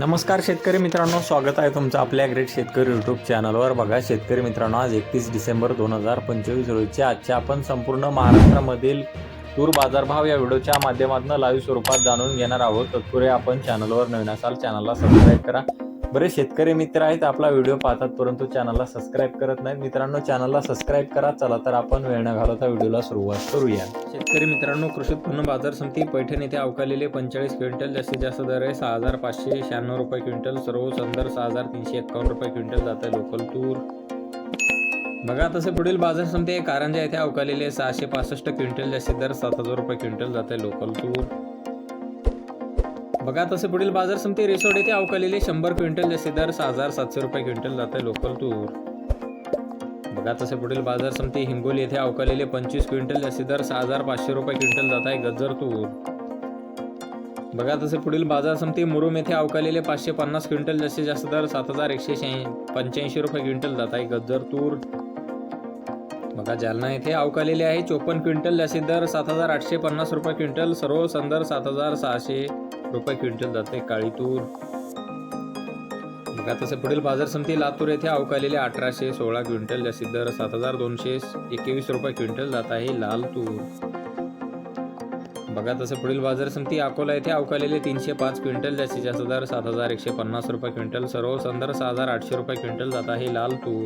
नमस्कार शेतकरी मित्रांनो स्वागत आहे तुमचं आपल्या ग्रेट शेतकरी यूट्यूब चॅनलवर बघा शेतकरी मित्रांनो आज एकतीस डिसेंबर दोन हजार पंचवीस रोजीच्या आजच्या आपण संपूर्ण महाराष्ट्रामधील तूर बाजारभाव या व्हिडिओच्या माध्यमातून लाईव्ह स्वरूपात जाणून घेणार आहोत. तत्पुरे आपण चॅनलवर नवीन असाल चॅनलला सबस्क्राईब करा. बरेच शेतकरी मित्र आहेत आपला व्हिडिओ पाहतात परंतु चॅनलला सबस्क्राईब करत नाहीत. मित्रांनो चॅनलला सबस्क्राईब करा. चला तर आपण वेळ न घालवता व्हिडिओला सुरुवात करूया. शेतकरी मित्रांनो कृषी उत्पन्न बाजार समिती पैठण येथे अवकालेले पंचेचाळीस क्विंटल जास्तीत जास्त दर आहे सहा हजार पाचशे शहाण्णव रुपये क्विंटल सर्व संदर सहा हजार तीनशे एकावन्न रुपये क्विंटल जात आहे लोकल तूर. बघा तसे पुढील बाजार समिती कारंजा येथे अवकालेले सहाशे पासष्ट क्विंटल जास्तीत दर सात हजार रुपये क्विंटल जात आहे लोकल तूर. बघा तसे पुढील बाजार समिती रिसोड येथे अवकालेले शंभर क्विंटल जास्तीत दर सहा हजार सातशे रुपये क्विंटल जात आहे लोकल तूर बघा तसे पुढील बाजार समिती हिंगोली येथे अवकालेले पंचवीस क्विंटल जास्ती दर सहा हजार पाचशे रुपये क्विंटल जात आहे गज्जर तूर बघा तसे पुढील बाजार समिती मुरुम येथे अवकालेले पाचशे पन्नास क्विंटल जास्तीत जास्त दर सात हजार एकशे शहाऐं- पंच्याऐंशी रुपये क्विंटल जात आहे गज्जर तूर बघा जालना येथे अवकालेले आहे चोपन्न क्विंटल जास्तीत दर सात हजार आठशे पन्नास रुपये क्विंटल सर्व संदर सात हजार सहाशे रुपये क्विंटल जाते काळी तूर बघा तसं पुढील बाजार समिती लातूर येथे अवकालेले अठराशे सोळा क्विंटल जास्तीत दर सात हजार दोनशे एकवीस रुपये क्विंटल जात आहे लाल तूर बघा तसं पुढील बाजार समिती अकोला येथे अवकालेले तीनशे पाच क्विंटल जास्तीत जास्त दर सात हजार एकशे पन्नास रुपये क्विंटल. सर्व संदर सहा हजार आठशे रुपये क्विंटल जात आहे लाल तूर